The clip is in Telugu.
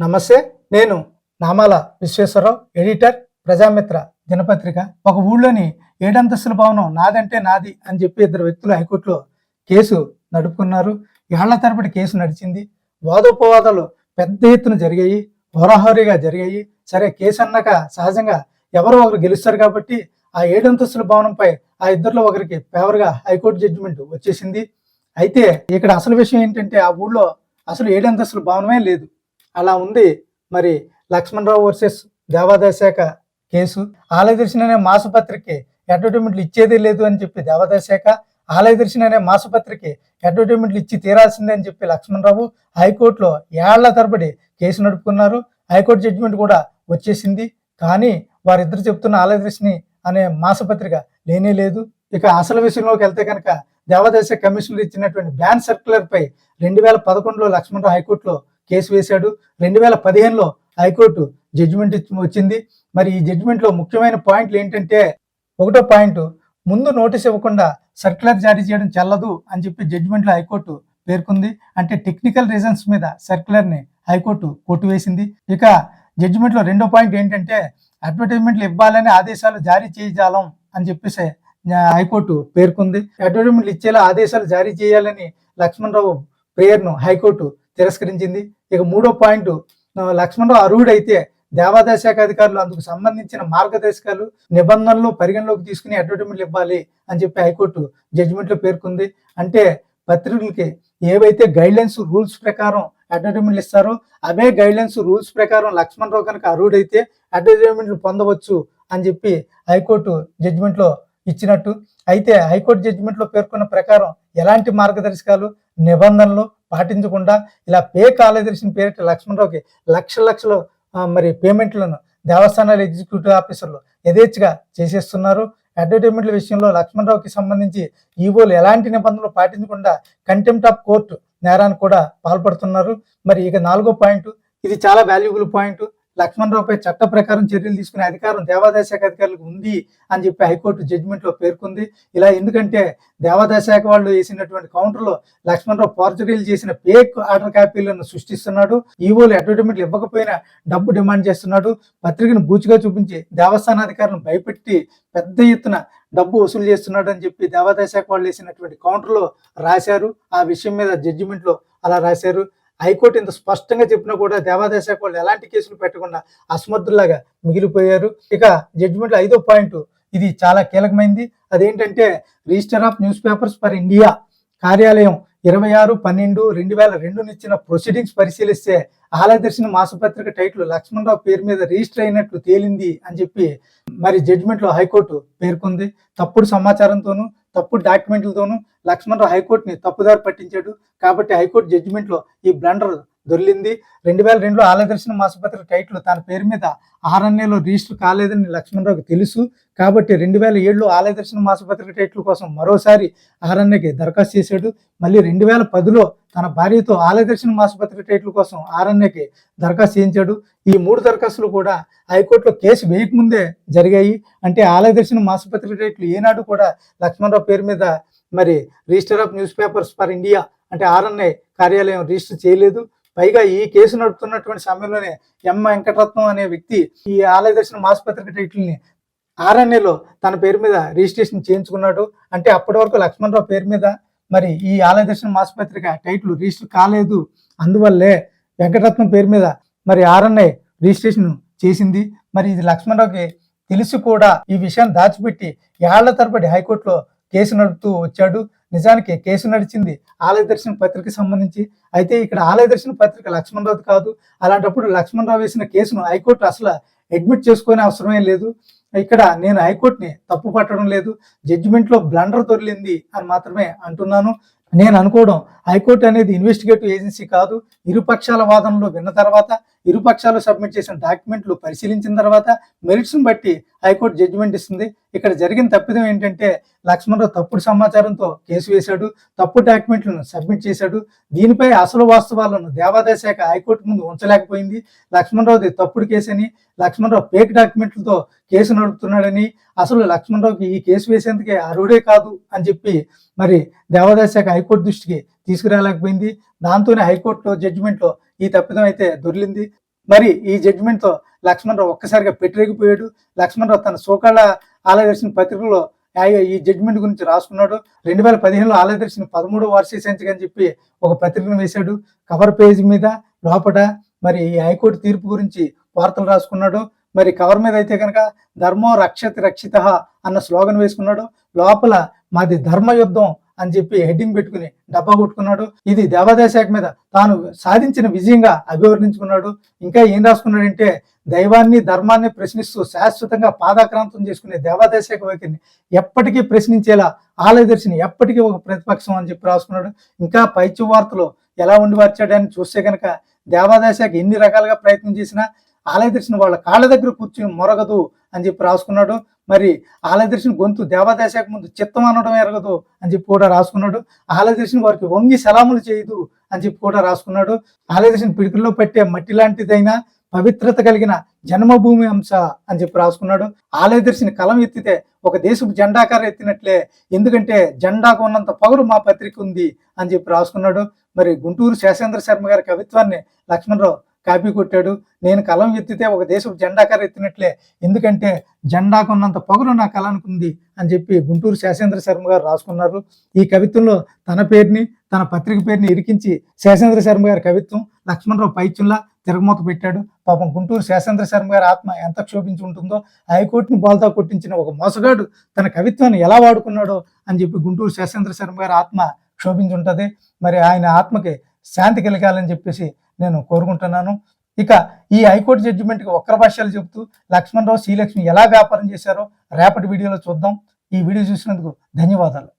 నమస్తే నేను నామాల విశ్వేశ్వరరావు ఎడిటర్ ప్రజామిత్ర దినపత్రిక. ఒక ఊళ్ళోని ఏడంతస్తుల భవనం నాదంటే నాది అని చెప్పి ఇద్దరు వ్యక్తులు హైకోర్టులో కేసు నడుపుకున్నారు. ఏళ్ళ తరబడి కేసు నడిచింది. వాదోపవాదాలు పెద్ద ఎత్తున జరిగాయి హోరాహోరీగా జరిగాయి. సరే కేసు అన్నాక సహజంగా ఎవరో ఒకరు గెలుస్తారు కాబట్టి ఆ ఏడంతస్తుల భవనంపై ఆ ఇద్దరిలో ఒకరికి ఫేవర్గా హైకోర్టు జడ్జిమెంట్ వచ్చేసింది. అయితే ఇక్కడ అసలు విషయం ఏంటంటే ఆ ఊళ్ళో అసలు ఏడంతస్తుల భవనమే లేదు. అలా ఉంది. మరి లక్ష్మణరావు వర్సెస్ దేవాదాయ శాఖ కేసు ఆలయ దర్శన అనే మాసపత్రికకి అడ్వర్టైజ్మెంట్లు ఇచ్చేదే లేదు అని చెప్పి దేవాదాయ శాఖ ఆలయ దర్శన అనే మాసపత్రికకి అడ్వర్టైజ్మెంట్లు ఇచ్చి తీరాల్సిందే అని చెప్పి లక్ష్మణరావు హైకోర్టులో ఏళ్ళ తరబడి కేసు నడుపుకున్నారు. హైకోర్టు జడ్జిమెంట్ కూడా వచ్చేసింది. కానీ వారిద్దరు చెప్తున్న ఆలయ దర్శిని అనే మాసపత్రిక లేనే లేదు. ఇక అసలు విషయంలోకి వెళ్తే కనుక దేవాదాయ శాఖ కమిషనర్ ఇచ్చినటువంటి బ్యాన్ సర్క్యులర్ పై రెండు వేల పదకొండులో లక్ష్మణరావు హైకోర్టులో కేసు వేశాడు. రెండు వేల పదిహేనులో హైకోర్టు జడ్జిమెంట్ వచ్చింది. మరి ఈ జడ్జిమెంట్లో ముఖ్యమైన పాయింట్లు ఏంటంటే ఒకటో పాయింట్ ముందు నోటీస్ ఇవ్వకుండా సర్క్యులర్ జారీ చేయడం చెల్లదు అని చెప్పి జడ్జిమెంట్లో హైకోర్టు పేర్కొంది. అంటే టెక్నికల్ రీజన్స్ మీద సర్క్యులర్ని హైకోర్టు కొట్టివేసింది ఇక జడ్జిమెంట్లో రెండో పాయింట్ ఏంటంటే అడ్వర్టైజ్మెంట్లు ఇవ్వాలని ఆదేశాలు జారీ చేయజాలం అని చెప్పేసి హైకోర్టు పేర్కొంది. అడ్వర్టైజ్మెంట్లు ఇచ్చేలా ఆదేశాలు జారీ చేయాలని లక్ష్మణరావు ప్రేయర్ను హైకోర్టు తిరస్కరించింది. ఇక మూడో పాయింట్ లక్ష్మణరావు అర్హుడైతే దేవాదాయ శాఖ అధికారులు అందుకు సంబంధించిన మార్గదర్శకాలు నిబంధనలు పరిగణలోకి తీసుకుని అడ్వర్టైజ్మెంట్లు ఇవ్వాలి అని చెప్పి హైకోర్టు జడ్జిమెంట్లో పేర్కొంది. అంటే పత్రికలకి ఏవైతే గైడ్లైన్స్ రూల్స్ ప్రకారం అడ్వర్టైజ్మెంట్లు ఇస్తారో అవే గైడ్లైన్స్ రూల్స్ ప్రకారం లక్ష్మణరావు కనుక అర్హుడైతే అడ్వర్టైజ్మెంట్లు పొందవచ్చు అని చెప్పి హైకోర్టు జడ్జిమెంట్లో ఇచ్చినట్టు. అయితే హైకోర్టు జడ్జిమెంట్లో పేర్కొన్న ప్రకారం ఎలాంటి మార్గదర్శకాలు నిబంధనలు పాటించకుండా ఇలా పే కాలేదర్శిని పేరిట లక్ష్మణరావుకి లక్ష లక్షలు మరి పేమెంట్లను దేవస్థానాల ఎగ్జిక్యూటివ్ ఆఫీసర్లు యథేచ్ఛగా చేసేస్తున్నారు. అడ్వర్టైజ్మెంట్ల విషయంలో లక్ష్మణరావుకి సంబంధించి ఈవోలు ఎలాంటి నిబంధనలు పాటించకుండా కంటెంప్ట్ ఆఫ్ కోర్టు నేరాన్ని కూడా పాల్పడుతున్నారు. మరి ఇక నాలుగో పాయింట్ ఇది చాలా వాల్యుబుల్ పాయింట్ లక్ష్మణరావుపై చట్ట ప్రకారం చర్యలు తీసుకునే అధికారం దేవాదాయ శాఖ అధికారులకు ఉంది అని చెప్పి హైకోర్టు జడ్జిమెంట్లో పేర్కొంది. ఇలా ఎందుకంటే దేవాదాయ శాఖ వాళ్ళు వేసినటువంటి కౌంటర్లో లక్ష్మణరావు ఫార్జరీలు చేసిన పేక్ ఆర్డర్ కాపీలను సృష్టిస్తున్నాడు. ఈవోలు అడ్వర్టైజ్మెంట్లు ఇవ్వకపోయినా డబ్బు డిమాండ్ చేస్తున్నాడు. పత్రికను బూచిగా చూపించి దేవస్థాన అధికారులను భయపెట్టి పెద్ద ఎత్తున డబ్బు వసూలు చేస్తున్నాడు అని చెప్పి దేవాదాయ శాఖ వాళ్ళు వేసినటువంటి కౌంటర్లో రాశారు. ఆ విషయం మీద జడ్జిమెంట్లో అలా రాశారు. హైకోర్టు ఇంత స్పష్టంగా చెప్పినా కూడా దేవాదాయ శాఖ వాళ్ళు ఎలాంటి కేసులు పెట్టకుండా అసమర్థులాగా మిగిలిపోయారు. ఇక జడ్జిమెంట్ ఐదో పాయింట్ ఇది చాలా కీలకమైంది. అదేంటంటే register of newspapers for India కార్యాలయం ఇరవై ఆరు పన్నెండు రెండు వేల రెండునిచ్చిన ప్రొసీడింగ్స్ పరిశీలిస్తే ఆలయదర్శన మాసపత్రిక టైటిల్ లక్ష్మణరావు పేరు మీద రిజిస్టర్ అయినట్లు తేలింది అని చెప్పి మరి జడ్జిమెంట్లో హైకోర్టు పేర్కొంది. తప్పుడు సమాచారంతోనూ తప్పుడు డాక్యుమెంట్లతోనూ లక్ష్మణరావు హైకోర్టుని తప్పుదారి పట్టించాడు. కాబట్టి హైకోర్టు జడ్జిమెంట్లో ఈ బ్లండర్ దొర్లింది. రెండు వేల రెండులో ఆలయదర్శన మాసపత్రిక టైటిల్ తన పేరు మీద ఆర్ఎన్ఏలో రిజిస్టర్ కాలేదని లక్ష్మణరావుకు తెలుసు. కాబట్టి రెండు వేల ఏడులో ఆలయదర్శన మాసపత్రిక టైటిల్ కోసం మరోసారి ఆర్ఎన్ఏకి దరఖాస్తు చేశాడు. మళ్ళీ రెండు వేల పదిలో తన భార్యతో ఆలయదర్శన మాసపత్రిక టైటిల్ కోసం ఆర్ఎన్ఏకి దరఖాస్తు చేయించాడు. ఈ మూడు దరఖాస్తులు కూడా హైకోర్టులో కేసు వేయకముందే జరిగాయి. అంటే ఆలయదర్శన మాసపత్రిక టైటిల్ ఏనాడు కూడా లక్ష్మణరావు పేరు మీద మరి register of newspapers for India అంటే ఆర్ఎన్ఐ కార్యాలయం రిజిస్టర్ చేయలేదు. పైగా ఈ కేసు నడుపుతున్నటువంటి సమయంలోనే ఎం వెంకటరత్నం అనే వ్యక్తి ఈ ఆలయ దర్శన మాసపత్రిక టైటిల్ని ఆర్ఎన్ఏలో తన పేరు మీద రిజిస్ట్రేషన్ చేయించుకున్నాడు. అంటే అప్పటి వరకు లక్ష్మణరావు పేరు మీద మరి ఈ ఆలయ దర్శన మాసపత్రిక టైటిల్ రిజిస్టర్ కాలేదు. అందువల్లే వెంకటరత్నం పేరు మీద మరి ఆర్ఎన్ఐ రిజిస్ట్రేషన్ చేసింది. మరి ఇది లక్ష్మణరావుకి తెలిసి కూడా ఈ విషయాన్ని దాచిపెట్టి ఏళ్ళ తరబడి హైకోర్టులో కేసు నడుపుతూ వచ్చాడు. నిజానికి కేసు నడిచింది. ఆలయ దర్శన పత్రిక సంబంధించి. అయితే ఇక్కడ ఆలయ దర్శన పత్రిక లక్ష్మణరావు కాదు. అలాంటప్పుడు లక్ష్మణరావు వేసిన కేసును హైకోర్టు అసలు అడ్మిట్ చేసుకునే అవసరమే లేదు. ఇక్కడ నేను హైకోర్టుని తప్పు పట్టడం లేదు. జడ్జిమెంట్లో బ్లండర్ దొరికింది అని మాత్రమే అంటున్నాను. నేను అనుకోవడం హైకోర్టు అనేది ఇన్వెస్టిగేటివ్ ఏజెన్సీ కాదు. ఇరుపక్షాల వాదనలు విన్న తర్వాత ఇరుపక్షాలు సబ్మిట్ చేసిన డాక్యుమెంట్లు పరిశీలించిన తర్వాత మెరిట్స్ను బట్టి హైకోర్టు జడ్జిమెంట్ ఇస్తుంది. ఇక్కడ జరిగిన తప్పిదం ఏంటంటే లక్ష్మణరావు తప్పుడు సమాచారంతో కేసు వేశాడు తప్పుడు డాక్యుమెంట్లను సబ్మిట్ చేశాడు. దీనిపై అసలు వాస్తవాలను దేవాదాయ శాఖ హైకోర్టు ముందు ఉంచలేకపోయింది. లక్ష్మణరావుది తప్పుడు కేసు అని లక్ష్మణరావు ఫేక్ డాక్యుమెంట్లతో కేసు నడుపుతున్నాడని అసలు లక్ష్మణరావుకి ఈ కేసు వేసేందుకే అర్హుడే కాదు అని చెప్పి మరి దేవాదాయ శాఖ హైకోర్టు దృష్టికి తీసుకురాలేకపోయింది. దాంతోనే హైకోర్టులో జడ్జిమెంట్లో ఈ తప్పిదం అయితే దొరికింది. మరి ఈ జడ్జిమెంట్తో లక్ష్మణరావు ఒక్కసారిగా పెట్టరేగిపోయాడు లక్ష్మణరావు తన సోకాళ్ళ ఆలయదర్శన పత్రికలో ఆ- ఈ జడ్జిమెంట్ గురించి రాసుకున్నాడు. రెండు వేల పదిహేనులో ఆలయదర్శిని పదమూడో వార్షిక సంచిక అని చెప్పి ఒక పత్రికను వేశాడు. కవర్ పేజీ మీద లోపల మరి ఈ హైకోర్టు తీర్పు గురించి వార్తలు రాసుకున్నాడు. మరి కవర్ మీద అయితే కనుక ధర్మో రక్షతి రక్షిత అన్న స్లోగన్ వేసుకున్నాడు. లోపల మాది ధర్మ యుద్ధం అని చెప్పి హెడ్డింగ్ పెట్టుకుని డబ్బా కొట్టుకున్నాడు. ఇది దేవాదాయ శాఖ మీద తాను సాధించిన విజయంగా అభివర్ణించుకున్నాడు. ఇంకా ఏం రాసుకున్నాడంటే దైవాన్ని ధర్మాన్ని ప్రశ్నిస్తూ శాశ్వతంగా పాదాక్రాంతం చేసుకునే దేవాదాయ శాఖ వైఖరిని ఎప్పటికీ ప్రశ్నించేలా ఆలయదర్శిని ఎప్పటికీ ఒక ప్రతిపక్షం అని చెప్పి రాసుకున్నాడు. ఇంకా పైచు వార్తలు ఎలా ఉండివార్చాడని చూస్తే కనుక దేవాదాయ శాఖ ఎన్ని రకాలుగా ప్రయత్నం చేసినా ఆలయ దర్శనం వాళ్ళ కాళ్ళ దగ్గర కూర్చుని మొరగదు అని చెప్పి రాసుకున్నాడు. మరి ఆలయదర్శిని గొంతు దేవాదాయ ముందు చిత్తం అనడం ఎరగదు అని చెప్పి కూడా రాసుకున్నాడు. ఆలయదర్శిని వారికి వంగి సలాములు చేయదు అని చెప్పి కూడా రాసుకున్నాడు. ఆలయదర్శిని పిడికల్లో పిడికిల్లో పెట్టే మట్టి లాంటిదైనా పవిత్రత కలిగిన జన్మభూమి అంశ అని చెప్పి రాసుకున్నాడు. ఆలయదర్శిని కలం ఎత్తితే ఒక దేశపు జెండాకార ఎత్తినట్లే ఎందుకంటే జెండాకు ఉన్నంత పగురు మా పత్రిక ఉంది అని చెప్పి రాసుకున్నాడు. మరి గుంటూరు శేషేంద్ర శర్మ గారి కవిత్వాన్ని లక్ష్మణరావు కాపీ కొట్టాడు. నేను కలం ఎత్తితే ఒక దేశపు కర్ర ఎత్తినట్లే. ఎందుకంటే జెండాకున్నంత పొగరు నా కళానికి ఉంది అని చెప్పి గుంటూరు శేషేంద్ర శర్మ గారు రాసుకున్నారు. ఈ కవిత్వంలో తన పేరుని తన పత్రిక పేరుని ఇరికించి శేషేంద్ర శర్మ గారి కవిత్వం లక్ష్మణరావు పైచుల్లా తిరగమూత పెట్టాడు. పాపం గుంటూరు శేషేంద్ర శర్మ గారి ఆత్మ ఎంత క్షోభించి ఉంటుందో హైకోర్టును బాల్తా కొట్టించిన ఒక మోసగాడు తన కవిత్వాన్ని ఎలా వాడుకున్నాడో అని చెప్పి గుంటూరు శేషేంద్ర శర్మ గారి ఆత్మ క్షోభించి ఉంటుంది. మరి ఆయన ఆత్మకి శాంతి కలగాలని చెప్పేసి నేను కోరుకుంటున్నాను. ఇక ఈ హైకోర్టు జడ్జిమెంట్కి వక్ర భాష్యాలు చెబుతూ లక్ష్మణరావు శ్రీలక్ష్మి ఎలా వ్యాపారం చేశారో రేపటి వీడియోలో చూద్దాం. ఈ వీడియో చూసినందుకు ధన్యవాదాలు.